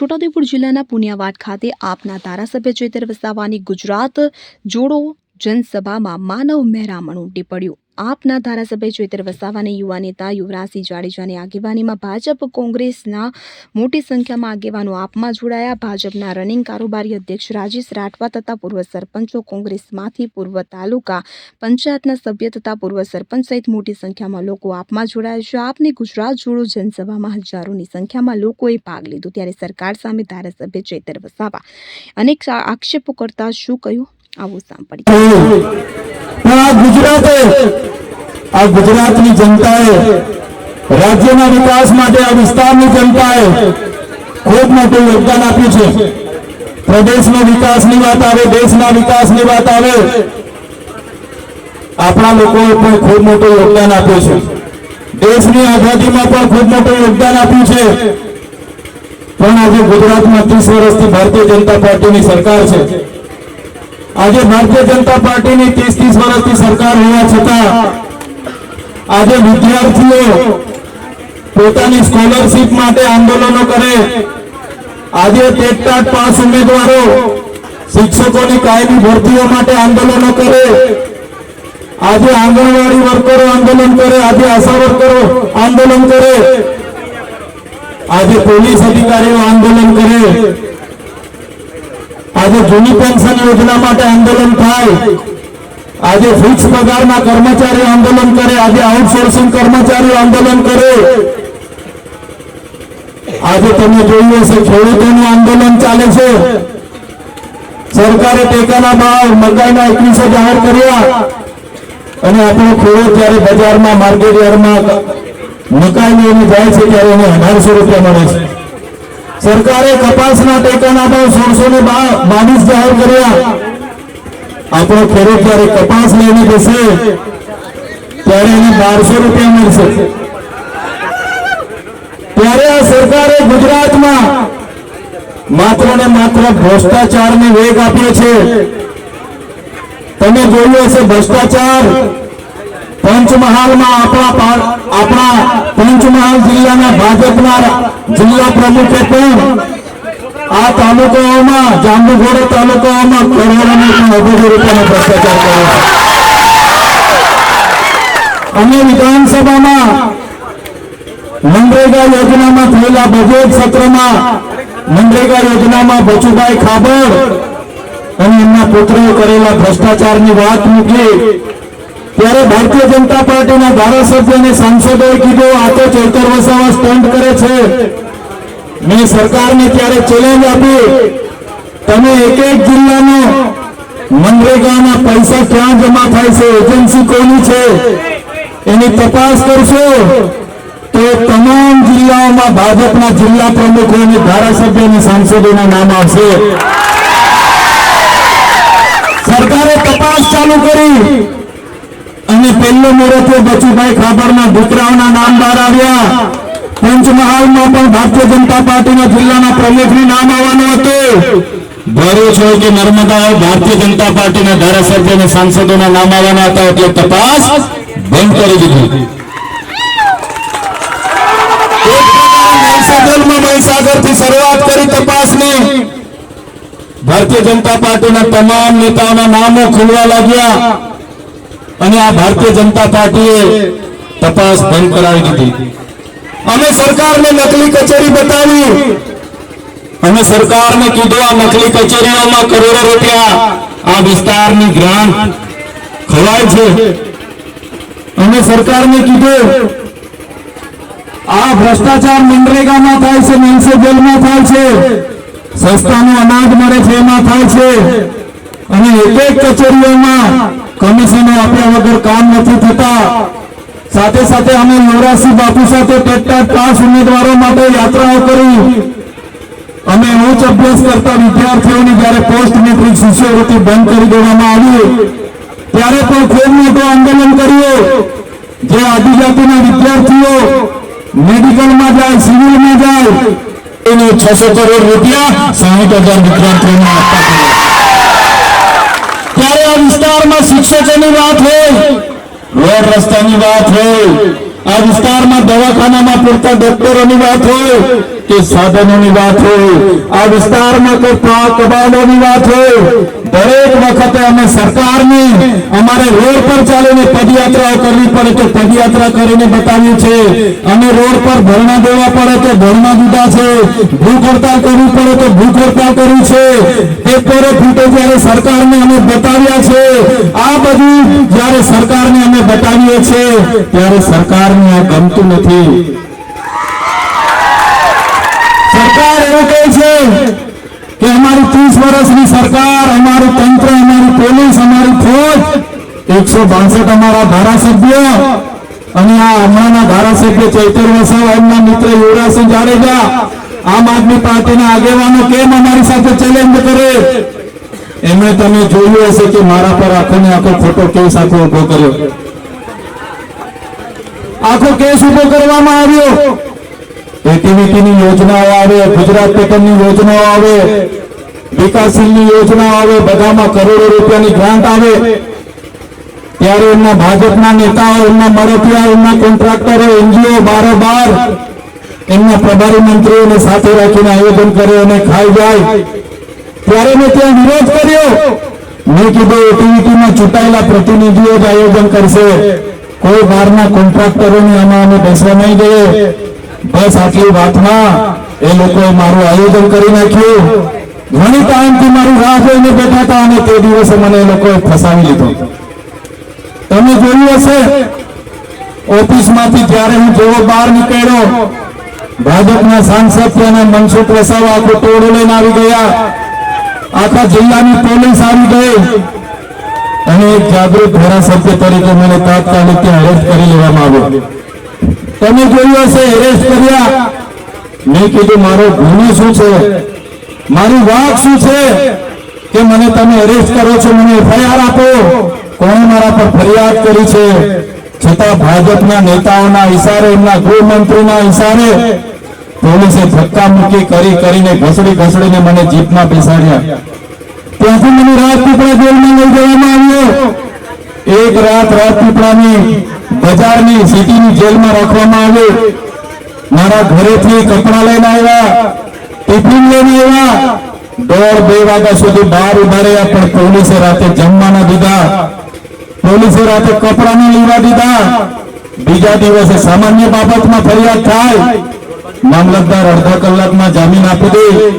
છોટાઉદેપુર જિલ્લાના પુનિયાવાડ ખાતે આપના ધારાસભ્ય ચેતર વસાવાની ગુજરાત જોડો જનસભામાં માનવ મહેરામણ ઉમટી પડ્યું આપના ધારાસભ્ય ચેતર વસાવાની યુવા નેતા યુવરાજસિંહ જાડેજાની આગેવાનીમાં ભાજપ, કોંગ્રેસના મોટી સંખ્યામાં આગેવાનો આપમાં જોડાયા. ભાજપના રનિંગ કારોબારી અધ્યક્ષ રાજેશ રાઠવા તથા પૂર્વ સરપંચો કોંગ્રેસમાંથી પૂર્વ તાલુકા પંચાયતના સભ્ય તથા પૂર્વ સરપંચ સહિત મોટી સંખ્યામાં લોકો આપમાં જોડાયા છે. આપની ગુજરાત જોડો જનસભામાં હજારોની સંખ્યામાં લોકોએ ભાગ લીધો. ત્યારે સરકાર સામે ધારાસભ્ય ચેતર વસાવા અનેક આક્ષેપો કરતા શું કહ્યું? આવું સાંભળીએ. પણ આ ગુજરાતે, આ જનતાએ, રાજ્યના વિકાસ માટે આ વિસ્તારની જનતાએ ખૂબ મોટું યોગદાન આપ્યું છે. પ્રદેશનો વિકાસની વાત આવે, દેશના વિકાસની વાત આવે, આપણા લોકોએ પણ ખૂબ મોટું યોગદાન આપ્યું છે. દેશની આઝાદીમાં પણ ખૂબ મોટું યોગદાન આપ્યું છે. પણ આજે ગુજરાતમાં ત્રીસ વર્ષથી ભારતીય જનતા પાર્ટીની સરકાર છે. આજે ભારતીય જનતા પાર્ટીની ત્રીસ ત્રીસ વર્ષની સરકાર હોવા છતાં આજે વિદ્યાર્થીઓ પોતાની સ્કોલરશીપ માટે આંદોલનો કરે. આજે ટેટટાટ પાસ ઉમેદવારો શિક્ષકોની કાયમી ભરતીઓ માટે આંદોલનો કરે. આજે આંગણવાડી વર્કરો આંદોલન કરે. આજે આશા વર્કરો આંદોલન કરે. આજે પોલીસ અધિકારીઓ આંદોલન કરે. આજે જૂની પેન્શન યોજના માટે આંદોલન થાય. આજે ફિક્સ પગારના કર્મચારીઓ આંદોલન કરે. આજે આઉટસોર્સિંગ કર્મચારીઓ આંદોલન કરે. આજે તમે જોયું હશે, ખેડૂતોનું આંદોલન ચાલે છે. સરકારે ટેકાના ભાવ મકાઈના એકવીસો જાહેર કર્યા. અને આપણો ખેડૂત જયારે બજારમાં, માર્કેટ યાર્ડમાં મકાઈ લઈને જાય છે, ત્યારે એને અઢારસો રૂપિયા મળે છે. સરકારે કપાસના ટેકાના ભાવ સોળસો ને બાવીસ જાહેર કર્યા. આપણો ખેડૂત જયારે કપાસ લઈને જશે ત્યારે એને બારસો રૂપિયા મળશે. ત્યારે આ સરકારે ગુજરાતમાં માત્ર ને માત્ર ભ્રષ્ટાચારને વેગ આપ્યો છે. તમે જોયું હશે ભ્રષ્ટાચાર પંચમહાલમાં આપણા આપણા પંચમહાલ અને વિધાનસભામાં મનરેગા યોજનામાં થયેલા બજેટ સત્રમાં મનરેગા યોજનામાં બચુભાઈ ખાબડ અને એમના પુત્રોએ કરેલા ભ્રષ્ટાચારની વાત મૂકી ત્યારે ભારતીય જનતા પાર્ટીના ધારાસભ્ય અને સાંસદોએ કીધું, આ તો ચેતર વસાવા સ્ટન્ટ કરે છે. મેં સરકારને ત્યારે ચેલેન્જ આપી. તમે એક એક જિલ્લાનો મનરેગાના પૈસા ક્યાં જમા થાય છે? એજન્સી કોની છે? એની તપાસ કરશો તો તમામ જિલ્લાઓમાં ભાજપના જિલ્લા પ્રમુખો અને ધારાસભ્ય અને સાંસદોના નામ આવશે. સરકારે તપાસ ચાલુ કરી. અને પહેલો મોરચો બચુભાઈ ખાબરના દીકરાઓના નામ બહાર આવ્યા. પંચમહાલમાં પણ ભારતીય જનતા પાર્ટીના જિલ્લાના પ્રમુખનું નામ આવવાનું હતું. ભરૂચ હોય કે નર્મદા ભારતીય જનતા પાર્ટીના ધારાસભ્ય અને સાંસદોના નામ આવવાના હતા એટલે તપાસ બંધ કરી દીધી. મહીસાગરથી શરૂઆત કરી તપાસની. ભારતીય જનતા પાર્ટીના તમામ નેતાઓના નામો ખુલવા લાગ્યા. અને આ ભારતીય જનતા પાર્ટીએ તપાસ બંધ કરાવી દીધી. અમે સરકારને નકલી કચેરી બતાવી. અમે સરકારને કીધું, આ નકલી કચેરીઓમાં કરોડો રૂપિયા આ વિસ્તારની ગ્રાન્ટ ખવાય છે. અમે સરકારને કીધું, આ ભ્રષ્ટાચાર મનરેગામાં થાય છે મ્યુનિસિપલમાં થાય છે સસ્તાનું અનાજ મળે છે, એમાં થાય છે. અને એક એક કચેરીઓમાં કમિશનો આપ્યા વગર કામ નથી થતા. સાથે સાથે અમે યુવરાજસિંહ બાપુ સાથે ટેટા પાસ ઉમેદવારો માટે યાત્રાઓ કરી. અમે ઉચ્ચ અભ્યાસ કરતા વિદ્યાર્થીઓની જ્યારે પોસ્ટ મેટ્રિક શિષ્યવૃત્તિ બંધ કરી દેવામાં આવી, ત્યારે પણ ખૂબ મોટું આંદોલન કર્યું. જે આદિજાતિના વિદ્યાર્થીઓ મેડિકલમાં જાય, સિવિલમાં જાય, એનો છસો કરોડ રૂપિયા સાહીઠ હજાર વિદ્યાર્થીઓને આપવા વિસ્તારમાં શિક્ષકોની વાત હોય રોડ રસ્તાની વાત હોય આ વિસ્તારમાં દવાખાનામાં પૂરતા ડોક્ટરોની વાત હોય કે સાધનોની વાત હોય, આ વિસ્તારમાં કોઈ પાક કબાલોની વાત હોય, દરેક વખતે અમે સરકારની, અમારે રોડ પર ચાલીને પદયાત્રાઓ કરવી પડે તો પદયાત્રા કરીને બતાવીએ છે અમે રોડ પર ધરણા દેવા પડે તો ધરણા દીધા છે. ભૂખ હડતાલ કરવી પડે તો ભૂખ હડતાલ કરવી છે. પેપરો ફૂટે જ્યારે સરકારને અમે બતાવ્યા છે. આ બધું જ્યારે સરકારને અમે બતાવીએ છીએ, ત્યારે સરકારને આ ગમતું નથી. સરકાર એવું કહે છે કે અમારી ત્રીસ વર્ષની સરકાર, અમારું તંત્ર, અમારી પોલીસ, અમારી ફોજ, એકસો બાસઠ અમારા ધારાસભ્ય અને આ હમણાંના ધારાસભ્ય ચૈતર વસાવા એમના મિત્ર યુવરાજસિંહ જાડેજા આમ આદમી પાર્ટીના આગેવાનો કેમ અમારી સાથે ચેલેન્જ કરે? એમણે તમે જોયું હશે કે મારા પર આખો ને આખો ખોટો કેસ આખો ઊભો કર્યો. આખો કેસ ઊભો કરવામાં આવ્યો. એટીવીટીની યોજનાઓ આવે, ગુજરાત પેટર્નની યોજનાઓ આવે, વિકાસશીલની યોજનાઓ આવે, બધામાં કરોડો રૂપિયાની ગ્રાન્ટ આવે. ત્યારે એમના ભાજપના નેતાઓ, એમના મળતિયા એમના કોન્ટ્રાક્ટરો એનજીઓ બારોબાર એમના પ્રભારી મંત્રીઓને સાથે રાખીને આયોજન કરે અને ખાઈ જાય. ત્યારે મેં ત્યાં વિરોધ કર્યો. મેં કીધું એટીવીટીમાં ચૂંટાયેલા પ્રતિનિધિઓ જ આયોજન કરશે. કોઈ બહારના કોન્ટ્રાક્ટરોને આમાં અમે બેસવા નહીં દઈએ બસ આટલી વાતમાં એ લોકોએ મારું આયોજન કરી નાખ્યું. ઘણી ટાઈમથી મારું રાહ જોઈને બેઠા હતા અને તે દિવસે મને એ લોકોએ ફસાવી લીધો. તમે જોયું હશે, ઓફિસમાંથી જ્યારે હું જેવો બહાર નીકળ્યો, ભાજપના સાંસદ તેના મનસુખ વસાવા આખું ટોળું લઈને આવી ગયા. આખા જિલ્લાની પોલીસ આવી ગઈ. અને એક જાગૃત ધારાસભ્ય તરીકે મને તાત્કાલિક ત્યાં કરી લેવામાં આવ્યો. તમે જોયું હશે એરેસ્ટ કર્યા. મેં કીધું, મારો ગુનો શું છે? મારી વાત શું છે? કે મને તમે અરેસ્ટ કરો છો, મને એફઆઈઆર આપો. કોણે મારા પર ફરિયાદ કરી છે? છતાં ભાજપના નેતાઓના ઇશારે એમના ગૃહમંત્રીના ઇશારે પોલીસે ધક્કા મૂકી કરી, કરીને ઘસડી ઘસડીને મને જીપમાં બેસાડ્યા. ત્યાંથી મને રાજપીપળા જેલમાં લઈ જવામાં આવ્યો. એક રાત રાજપીપળાની બજારની સિટીની જેલમાં રાખવામાં આવ્યો. મારા ઘરેથી કપડા લઈને આવ્યા, ટિફિન લઈને આવ્યા. દોઢ બે વાગ્યા સુધી બહાર ઊભા રહ્યા પણ પોલીસે રાતે જમવાના દીધા. પોલીસે રાતે કપડા ના લેવા દીધા. બીજા દિવસે સામાન્ય બાબતમાં ફરિયાદ થાય. મામલતદાર અડધા કલાકમાં જામીન આપી દે.